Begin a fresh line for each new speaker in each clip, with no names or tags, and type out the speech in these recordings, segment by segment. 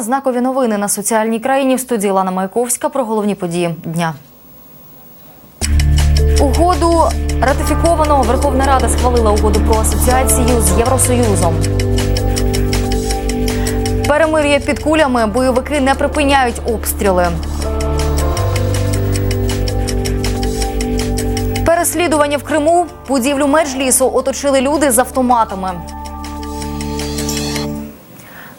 Знакові новини на соціальній країні в студії Лана Майковська про головні події дня. Угоду ратифіковано. Верховна Рада схвалила угоду про асоціацію з Євросоюзом. Перемир'я під кулями. Бойовики не припиняють обстріли. Переслідування в Криму. Будівлю меджлісу оточили люди з автоматами.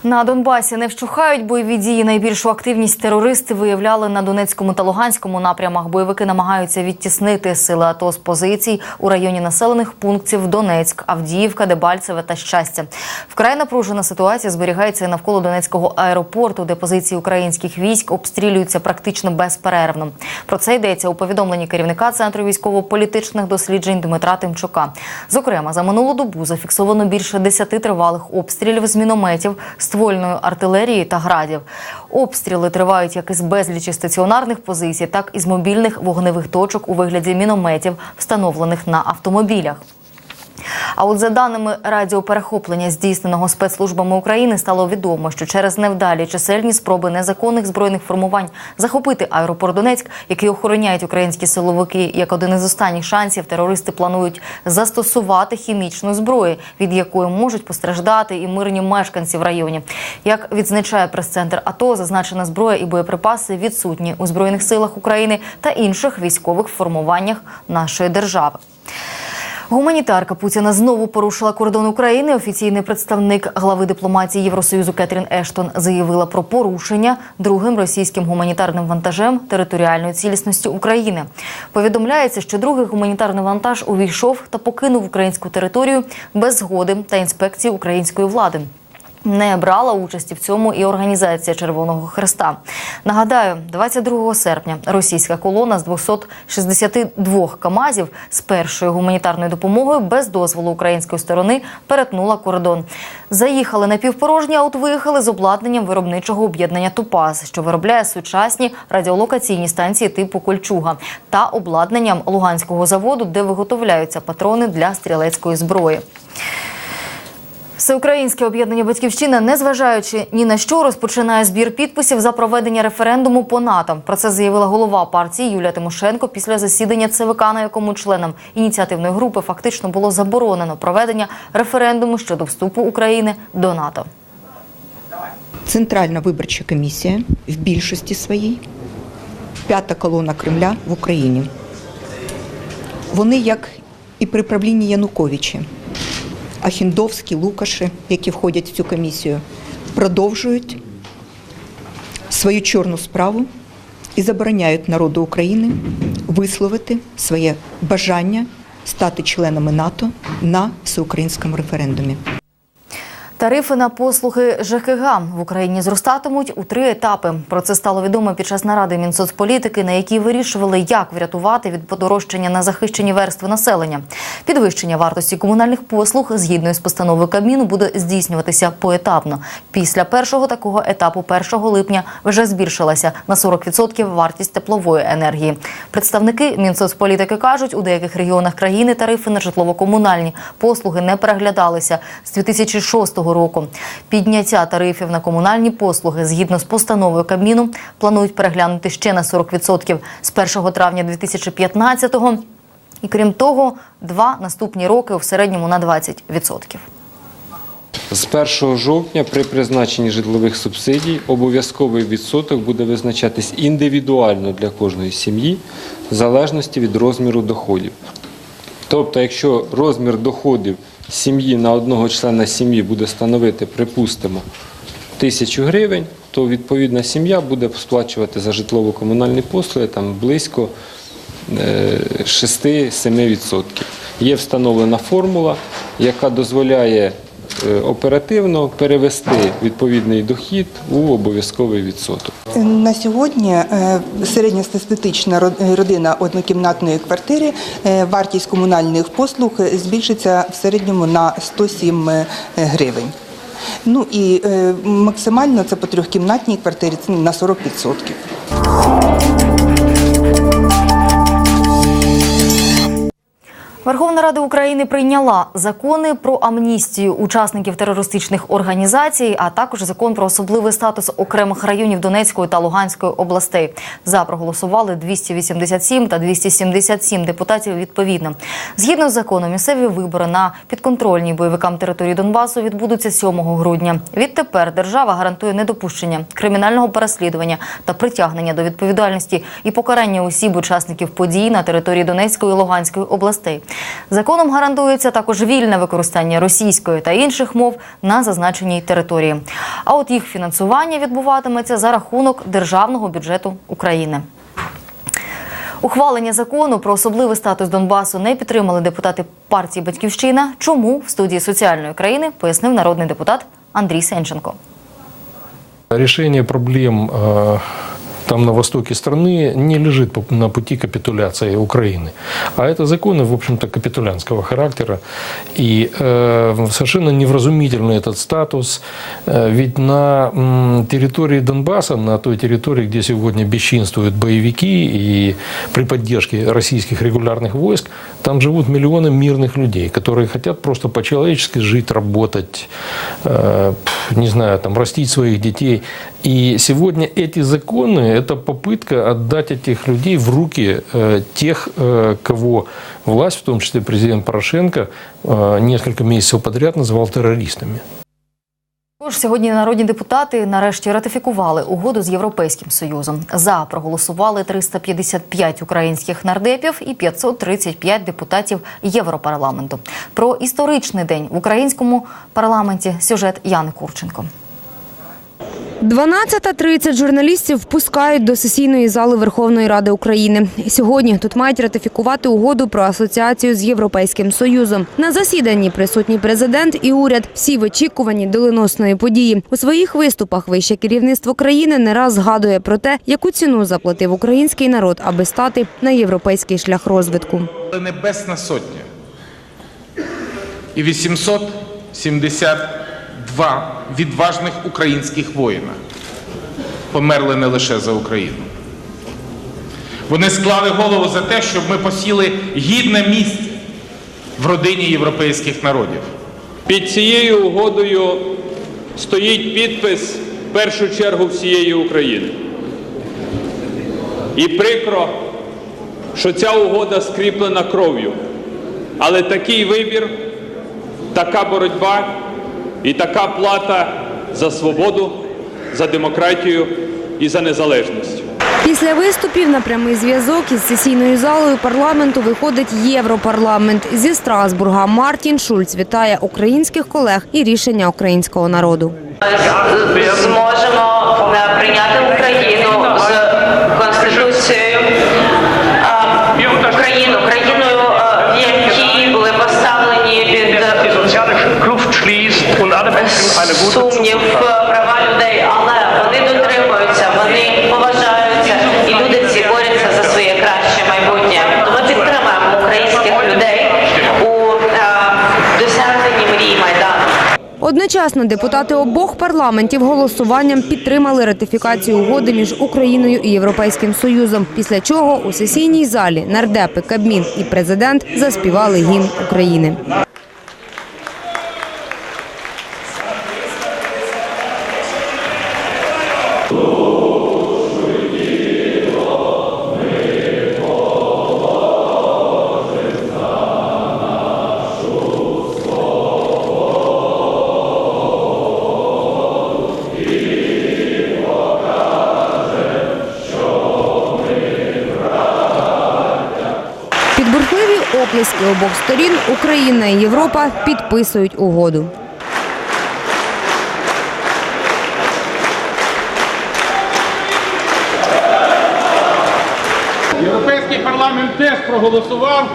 На Донбасі не вщухають бойові дії. Найбільшу активність терористи виявляли на Донецькому та Луганському напрямах. Бойовики намагаються відтіснити сили АТО з позицій у районі населених пунктів Донецьк, Авдіївка, Дебальцеве та Щастя. Вкрай напружена ситуація зберігається навколо Донецького аеропорту, де позиції українських військ обстрілюються практично безперервно. Про це йдеться у повідомленні керівника центру військово-політичних досліджень Дмитра Тимчука. Зокрема, за минулу добу зафіксовано більше десяти тривалих обстрілів з мінометів, ствольної артилерії та градів. Обстріли тривають як із безлічі стаціонарних позицій, так і з мобільних вогневих точок у вигляді мінометів, встановлених на автомобілях. А от за даними радіоперехоплення, здійсненого спецслужбами України, стало відомо, що через невдалі чисельні спроби незаконних збройних формувань захопити аеропорт Донецьк, який охороняють українські силовики, як один із останніх шансів, терористи планують застосувати хімічну зброю, від якої можуть постраждати і мирні мешканці в районі. Як відзначає прес-центр АТО, зазначена зброя і боєприпаси відсутні у збройних силах України та інших військових формуваннях нашої держави. Гуманітарка Путіна знову порушила кордон України. Офіційний представник глави дипломатії Євросоюзу Кетрін Ештон заявила про порушення другим російським гуманітарним вантажем територіальної цілісності України. Повідомляється, що другий гуманітарний вантаж увійшов та покинув українську територію без згоди та інспекції української влади. Не брала участі в цьому і організація Червоного Хреста. Нагадаю, 22 серпня російська колона з 262 камазів з першою гуманітарною допомогою без дозволу української сторони перетнула кордон. Заїхали на півпорожні, а от виїхали з обладнанням виробничого об'єднання Тупаз, що виробляє сучасні радіолокаційні станції типу Кольчуга, та обладнанням Луганського заводу, де виготовляються патрони для стрілецької зброї. Всеукраїнське об'єднання Батьківщина, незважаючи ні на що, розпочинає збір підписів за проведення референдуму по НАТО. Про це заявила голова партії Юлія Тимошенко після засідання ЦВК, на якому членам ініціативної групи фактично було заборонено проведення референдуму щодо вступу України до НАТО.
Центральна виборча комісія в більшості своїй п'ята колона Кремля в Україні. Вони, як і при правлінні Януковича, Ахіндовські, Лукаші, які входять в цю комісію, продовжують свою чорну справу і забороняють народу України висловити своє бажання стати членами НАТО на всеукраїнському референдумі.
Тарифи на послуги ЖКГ в Україні зростатимуть у три етапи. Про це стало відомо під час наради Мінсоцполітики, на якій вирішували, як врятувати від подорожчання на захищені верстви населення. Підвищення вартості комунальних послуг згідно з постановою Кабміну буде здійснюватися поетапно. Після першого такого етапу, 1 липня, вже збільшилася на 40% вартість теплової енергії. Представники Мінсоцполітики кажуть, у деяких регіонах країни тарифи на житлово-комунальні послуги не переглядалися з 2006 року. Підняття тарифів на комунальні послуги згідно з постановою Кабміну планують переглянути ще на 40% з 1 травня 2015-го. І крім того, два наступні роки в середньому на 20%.
З 1 жовтня при призначенні житлових субсидій обов'язковий відсоток буде визначатись індивідуально для кожної сім'ї в залежності від розміру доходів. Тобто, якщо розмір доходів сім'ї на одного члена сім'ї буде становити, припустимо, тисячу гривень, то відповідна сім'я буде сплачувати за житлово-комунальні послуги там близько е, 6-7%. Є встановлена формула, яка дозволяє е, оперативно перевести відповідний дохід у обов'язковий відсоток.
На сьогодні е, середньостатистична родина однокімнатної квартири е, вартість комунальних послуг збільшиться в середньому на 107 е, гривень. Ну і е, максимально це по трьохкімнатній квартирі це на 40%.
Верховна Рада України прийняла закони про амністію учасників терористичних організацій, а також закон про особливий статус окремих районів Донецької та Луганської областей. За проголосували 287 та 277 депутатів відповідно. Згідно з законом, місцеві вибори на підконтрольній бойовикам території Донбасу відбудуться 7 грудня. Відтепер держава гарантує недопущення кримінального переслідування та притягнення до відповідальності і покарання осіб учасників подій на території Донецької і Луганської областей. Законом гарантується також вільне використання російської та інших мов на зазначеній території. А от їх фінансування відбуватиметься за рахунок державного бюджету України. Ухвалення закону про особливий статус Донбасу не підтримали депутати партії Батьківщина. Чому в студії соціальної країни пояснив народний депутат Андрій Сенченко.
Решение проблем э, там на востоке страны не лежит на пути капитуляции Украины. А это законы, в общем-то, капитулянского характера. И э, совершенно невразумительный этот статус. Э, ведь на территории Донбасса, на той территории, где сегодня бесчинствуют боевики и при поддержке российских регулярных войск, там живут миллионы мирных людей, которые хотят просто по-человечески жить, работать, э, не знаю, там, растить своих детей. И сегодня эти законы – это попытка отдать этих людей в руки э, тех, э, кого власть, в том числе президент Порошенко, э, несколько месяцев подряд называл террористами.
Тож сьогодні народні депутати нарешті ратифікували угоду з Європейським Союзом. За проголосували 355 українських нардепів і 535 депутатів Європарламенту. Про історичний день в українському парламенті сюжет Яни Курченко.
12.30 журналістів впускають до сесійної зали Верховної Ради України. Сьогодні тут мають ратифікувати угоду про асоціацію з Європейським Союзом. На засіданні присутній президент і уряд всі в очікуванні доленосної події. У своїх виступах вище керівництво країни не раз згадує про те, яку ціну заплатив український народ, аби стати на європейський шлях розвитку.
Небесна Сотня і 872 відважних українських воїна померли не лише за Україну. Вони склали голову за те, щоб ми посіли гідне місце в родині європейських народів.
Під цією угодою стоїть підпис в першу чергу всієї України. І прикро, що ця угода скріплена кров'ю. Але такий вибір, така боротьба і така плата за свободу, за демократію і за незалежність.
Після виступів на прямий зв'язок із сесійною залою парламенту виходить Європарламент. Зі Страсбурга Мартін Шульц вітає українських колег і рішення українського народу.
зможемо е, прийняти Україну з конституцією е, Україну, країною, е, в якій були поставлені під сумнів права людей, але вони дотримуються, вони поважаються, і люди ці борються за своє краще майбутнє. Ми підтримуємо українських людей у е, досягненні мрії Майдану.
Одночасно депутати обох парламентів голосуванням підтримали ратифікацію угоди між Україною і Європейським Союзом. Після чого у сесійній залі нардепи, Кабмін і президент заспівали гімн України. Сторін Україна і Європа підписують угоду.
Європейський парламент теж проголосував.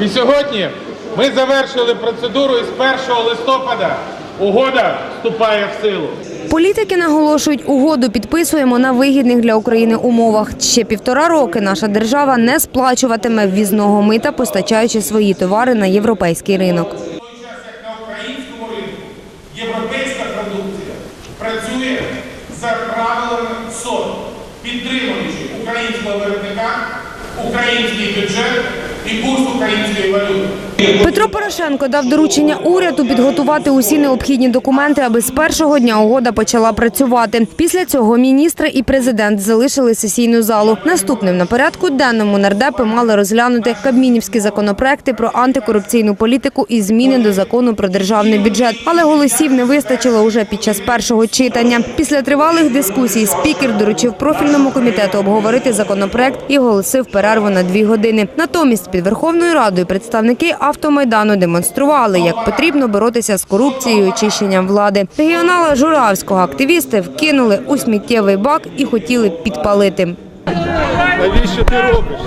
І сьогодні ми завершили процедуру і з 1 листопада угода вступає в силу.
Політики наголошують, угоду підписуємо на вигідних для України умовах. Ще півтора роки наша держава не сплачуватиме ввізного мита, постачаючи свої товари на європейський ринок.
На українському ринку європейська продукція працює за правилами СОД, підтримуючи українського виробника, український бюджет і курс української валюти.
Петро Порошенко дав доручення уряду підготувати усі необхідні документи, аби з першого дня угода почала працювати. Після цього міністри і президент залишили сесійну залу. Наступним на порядку денному нардепи мали розглянути кабмінівські законопроекти про антикорупційну політику і зміни до закону про державний бюджет. Але голосів не вистачило уже під час першого читання. Після тривалих дискусій спікер доручив профільному комітету обговорити законопроект і оголосив перерву на дві години. Натомість під Верховною Радою представники автомайдану демонстрували, як потрібно боротися з корупцією і очищенням влади. Регіонала Журавського активісти вкинули у сміттєвий бак і хотіли підпалити.
Навіщо ти робиш?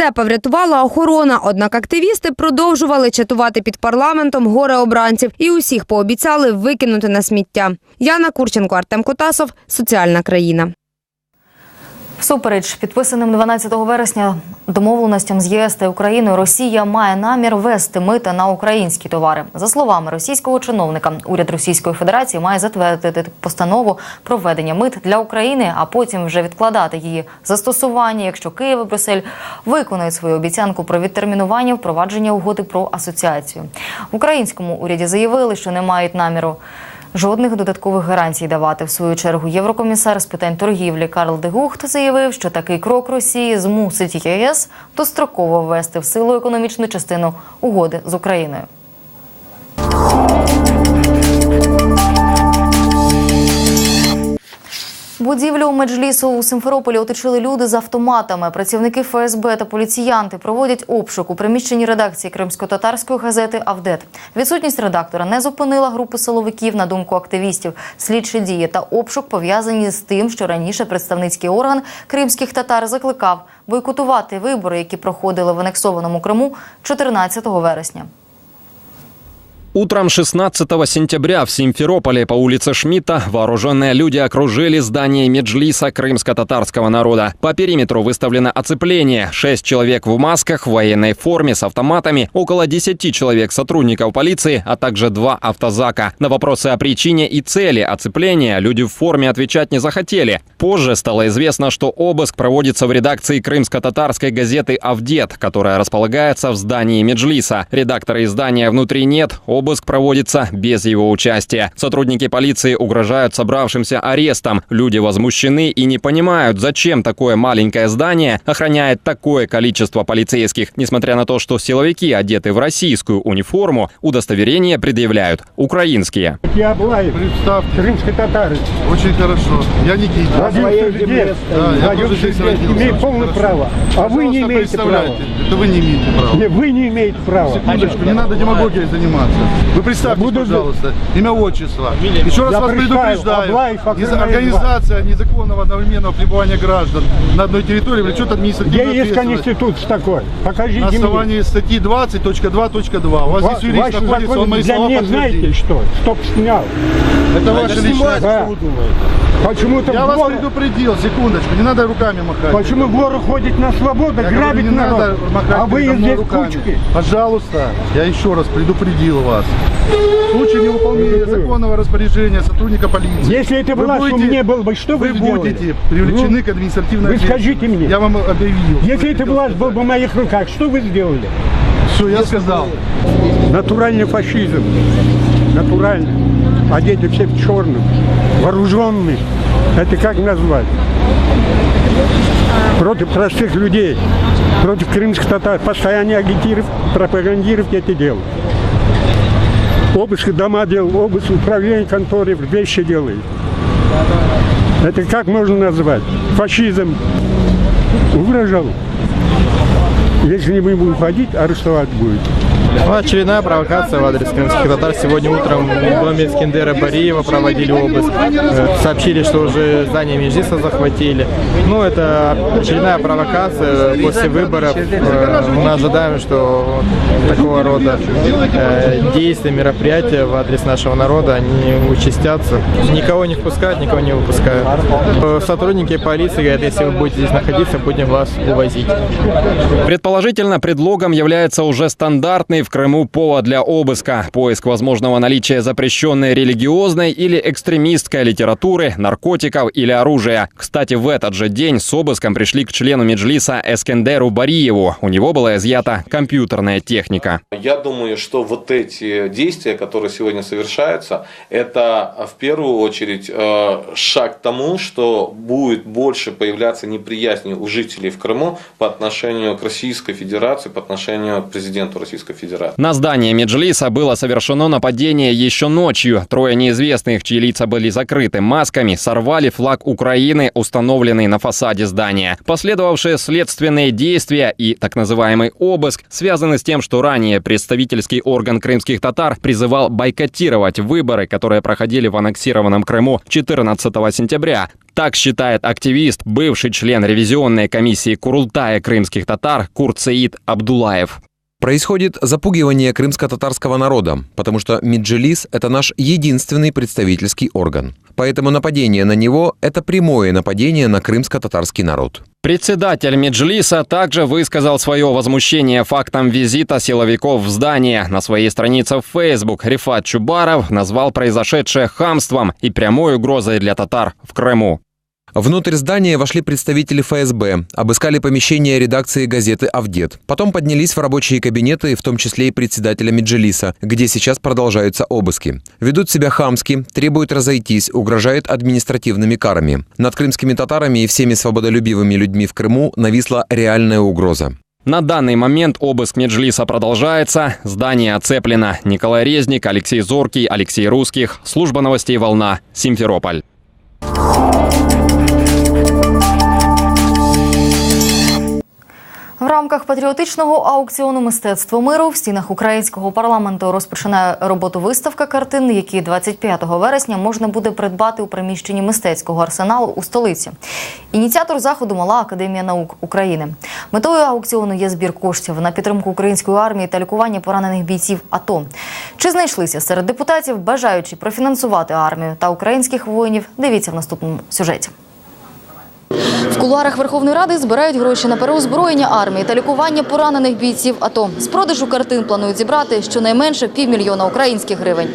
Нардепа врятувала охорона, однак активісти продовжували чатувати під парламентом горе обранців і усіх пообіцяли викинути на сміття. Яна Курченко, Артем Котасов, Соціальна країна.
Всупереч підписаним 12 вересня домовленостям з ЄС та Україною, Росія має намір ввести мита на українські товари. За словами російського чиновника, уряд Російської Федерації має затвердити постанову про введення мит для України, а потім вже відкладати її застосування, якщо Київ і Брюссель виконають свою обіцянку про відтермінування впровадження угоди про асоціацію. В українському уряді заявили, що не мають наміру. Жодних додаткових гарантій давати в свою чергу єврокомісар з питань торгівлі Карл Дегухт заявив, що такий крок Росії змусить ЄС достроково ввести в силу економічну частину угоди з Україною. Будівлю у меджлісу у Симферополі оточили люди з автоматами. Працівники ФСБ та поліціянти проводять обшук у приміщенні редакції кримсько-татарської газети Авдет. Відсутність редактора не зупинила групу силовиків на думку активістів. Слідчі дії та обшук пов'язані з тим, що раніше представницький орган кримських татар закликав бойкотувати вибори, які проходили в анексованому Криму 14 вересня.
Утром 16 сентября в Симферополе по улице Шмидта вооруженные люди окружили здание Меджлиса крымско-татарского народа. По периметру выставлено оцепление. Шесть человек в масках, в военной форме, с автоматами, около 10 человек сотрудников полиции, а также два автозака. На вопросы о причине и цели оцепления люди в форме отвечать не захотели. Позже стало известно, что обыск проводится в редакции крымско-татарской газеты «Авдет», которая располагается в здании Меджлиса. Редактора издания внутри нет, обыск проводится без его участия. Сотрудники полиции угрожают собравшимся арестом. Люди возмущены и не понимают, зачем такое маленькое здание охраняет такое количество полицейских. Несмотря на то, что силовики одеты в российскую униформу, удостоверения предъявляют украинские.
Я Аблаев,
Представь,
крымский татарин.
очень хорошо. Я Никита.
Родился здесь,
Да, я тоже здесь родился.
имею полное право. А вы не имеете права.
Это вы не имеете права.
Не, вы не имеете права.
Секундочку, не надо демагогией заниматься. Вы представьтесь,
Буду-
пожалуйста, имя, отчество. Еще раз
Я
вас предупреждаю. Организация незаконного одновременного пребывания граждан на одной территории влечет
Где
административную
есть
ответственность.
конституция такой? Покажите
На
мне.
основании статьи 20.2.2. У вас
Ва-
здесь юрист находится, он мои
для
слова
меня знаете
подтвердит.
что? Стоп снял.
Это ваше личное.
Да. Почему-то
Я вас
горы,
предупредил, секундочку, не надо руками махать.
почему в горы ходит на свободу,
Я говорю,
грабит
не
народ,
надо махать
а вы здесь
руками.
кучки.
Пожалуйста, я еще раз предупредил вас. В случае невыполнения законного распоряжения сотрудника полиции.
Если это у
будете-
меня был бы, что вы,
Вы
сделали?
будете привлечены
Ну,
к административной
вы скажите мне.
Я вам объявил.
Если власть была бы в моих руках, что вы сделали?
Все, я сказал.
Натуральный фашизм. Натуральный. Одеты все в черном. Вооруженные. Это как назвать? Против простых людей. Против крымских татар. Постоянно агитировать, пропагандировать это дело. Обыск дома делал, обыск управления конторы, вещи делает. Это как можно назвать? Фашизм. Угрожал. Если не будем уходить, арестовать будет.
Ну, очередная провокация в адрес крымских татар. Сегодня утром в доме Скиндера Бариева проводили обыск. Э, Сообщили, что уже здание Межлиса захватили. Ну, это очередная провокация после выборов. Э, Мы ожидаем, что такого рода э, действия, мероприятия в адрес нашего народа, они участятся. Никого не впускают, никого не выпускают. Сотрудники полиции говорят, если вы будете здесь находиться, будем вас увозить.
Предположительно, предлогом является уже стандартный в Крыму повод для обыска – поиск возможного наличия запрещенной религиозной или экстремистской литературы, наркотиков или оружия. Кстати, в этот же день с обыском пришли к члену Меджлиса Эскендеру Бариеву. У него была изъята компьютерная техника.
Я думаю, что вот эти действия, которые сегодня совершаются, это в первую очередь э, шаг к тому, что будет больше появляться неприязни у жителей в Крыму по отношению к Российской Федерации, по отношению к президенту Российской Федерации.
На здание Меджлиса было совершено нападение еще ночью. Трое неизвестных, чьи лица были закрыты масками, сорвали флаг Украины, установленный на фасаде здания. Последовавшие следственные действия и так называемый обыск связаны с тем, что ранее представительский орган крымских татар призывал бойкотировать выборы, которые проходили в аннексированном Крыму 14 сентября. Так считает активист, бывший член ревизионной комиссии Курултая крымских татар Курцеид Абдулаев.
Происходит запугивание крымско-татарского народа, потому что Меджлис – это наш единственный представительский орган. Поэтому нападение на него – это прямое нападение на крымско-татарский народ.
Председатель Меджлиса также высказал свое возмущение фактом визита силовиков в здание. На своей странице в Facebook Рифат Чубаров назвал произошедшее хамством и прямой угрозой для татар в Крыму.
Внутрь здания вошли представители ФСБ, обыскали помещение редакции газеты «Авдет». Потом поднялись в рабочие кабинеты, в том числе и председателя Меджелиса, где сейчас продолжаются обыски. Ведут себя хамски, требуют разойтись, угрожают административными карами. Над крымскими татарами и всеми свободолюбивыми людьми в Крыму нависла реальная угроза.
На данный момент обыск Меджлиса продолжается. Здание оцеплено. Николай Резник, Алексей Зоркий, Алексей Русских. Служба новостей «Волна». Симферополь.
В рамках патріотичного аукціону мистецтво миру в стінах українського парламенту розпочинає роботу виставка картин, які 25 вересня можна буде придбати у приміщенні мистецького арсеналу у столиці. Ініціатор заходу Мала Академія наук України. Метою аукціону є збір коштів на підтримку української армії та лікування поранених бійців АТО. Чи знайшлися серед депутатів бажаючі профінансувати армію та українських воїнів? Дивіться в наступному сюжеті. В кулуарах Верховної Ради збирають гроші на переозброєння армії та лікування поранених бійців АТО. З продажу картин планують зібрати щонайменше півмільйона українських гривень.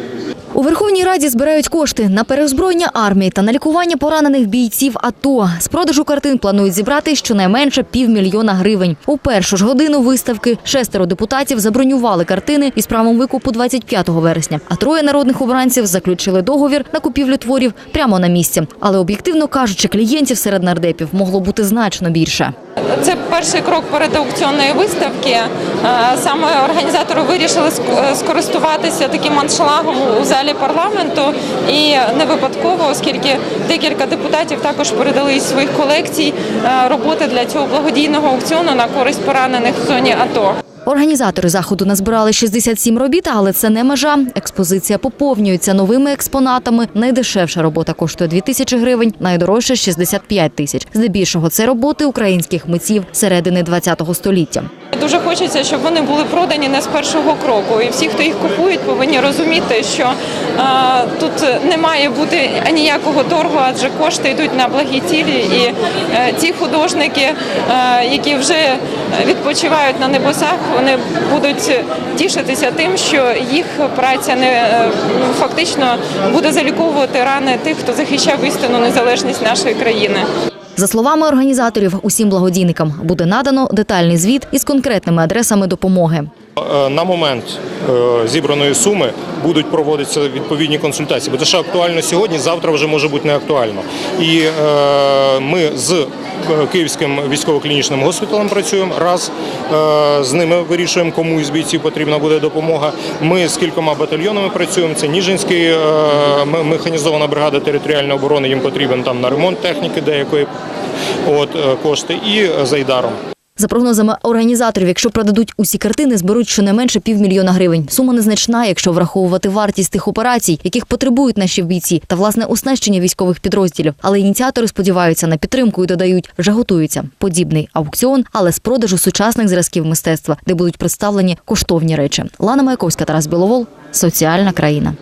У Верховній Раді збирають кошти на переозброєння армії та на лікування поранених бійців АТО. З продажу картин планують зібрати щонайменше півмільйона гривень. У першу ж годину виставки шестеро депутатів забронювали картини із правом викупу 25 вересня. А троє народних обранців заключили договір на купівлю творів прямо на місці. Але об'єктивно кажучи, клієнтів серед нардепів могло бути значно більше.
Це перший крок перед аукціонної виставки. Е, Саме організатори вирішили скористуватися таким аншлагом у залі парламенту і не випадково, оскільки декілька депутатів також передали із своїх колекцій е, роботи для цього благодійного аукціону на користь поранених в зоні АТО.
Організатори заходу назбирали 67 робіт, але це не межа. Експозиція поповнюється новими експонатами. Найдешевша робота коштує 2 тисячі гривень, найдорожча – 65 тисяч. Здебільшого це роботи українських митців середини ХХ століття.
Дуже хочеться, щоб вони були продані не з першого кроку. І всі, хто їх купують, повинні розуміти, що тут не має бути ніякого торгу, адже кошти йдуть на благі цілі. І е, ті художники, е, які вже відпочивають на небесах, вони будуть тішитися тим, що їх праця не е, ну, фактично буде заліковувати рани тих, хто захищав істинну незалежність нашої країни.
За словами організаторів, усім благодійникам буде надано детальний звіт із конкретними адресами допомоги.
Е, На момент е, зібраної суми будуть проводитися відповідні консультації. Бо те, що актуально сьогодні, завтра вже може бути не актуально. І е, ми з Київським військово-клінічним госпіталем працюємо. Раз з ними вирішуємо, кому із бійців потрібна буде допомога. Ми з кількома батальйонами працюємо. Це Ніжинський механізована бригада територіальної оборони. Їм потрібен там на ремонт техніки деякої от кошти, і з Айдаром.
За прогнозами організаторів, якщо продадуть усі картини, зберуть щонайменше півмільйона гривень. Сума незначна, якщо враховувати вартість тих операцій, яких потребують наші бійці, та власне оснащення військових підрозділів. Але ініціатори сподіваються на підтримку і додають, вже готується подібний аукціон, але з продажу сучасних зразків мистецтва, де будуть представлені коштовні речі. Лана Маяковська, Тарас Біловол, соціальна країна.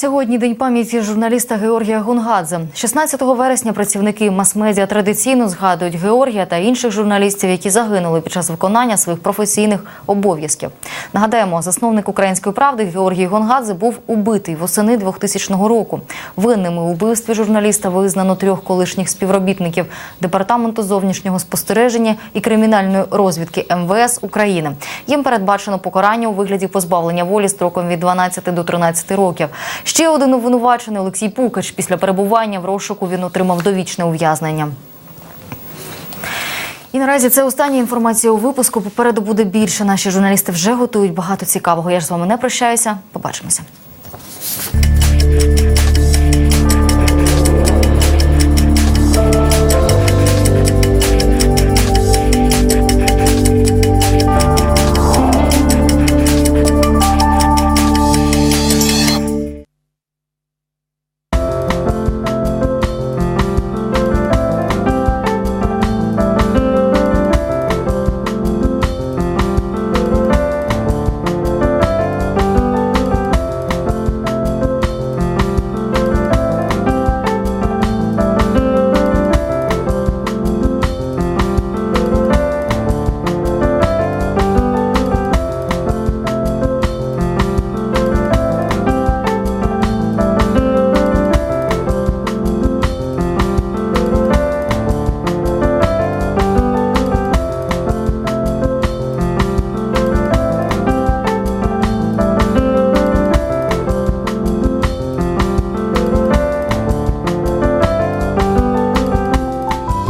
Сьогодні день пам'яті журналіста Георгія Гунгадзе. 16 вересня працівники мас-медіа традиційно згадують Георгія та інших журналістів, які загинули під час виконання своїх професійних обов'язків. Нагадаємо, засновник української правди Георгій Гонгадзе був убитий восени 2000 року. Винними у вбивстві журналіста визнано трьох колишніх співробітників департаменту зовнішнього спостереження і кримінальної розвідки МВС України. Їм передбачено покарання у вигляді позбавлення волі строком від 12 до 13 років. Ще один обвинувачений Олексій Пукач. Після перебування в розшуку він отримав довічне ув'язнення. І наразі це остання інформація у випуску. Попереду буде більше. Наші журналісти вже готують багато цікавого. Я ж з вами не прощаюся. Побачимося.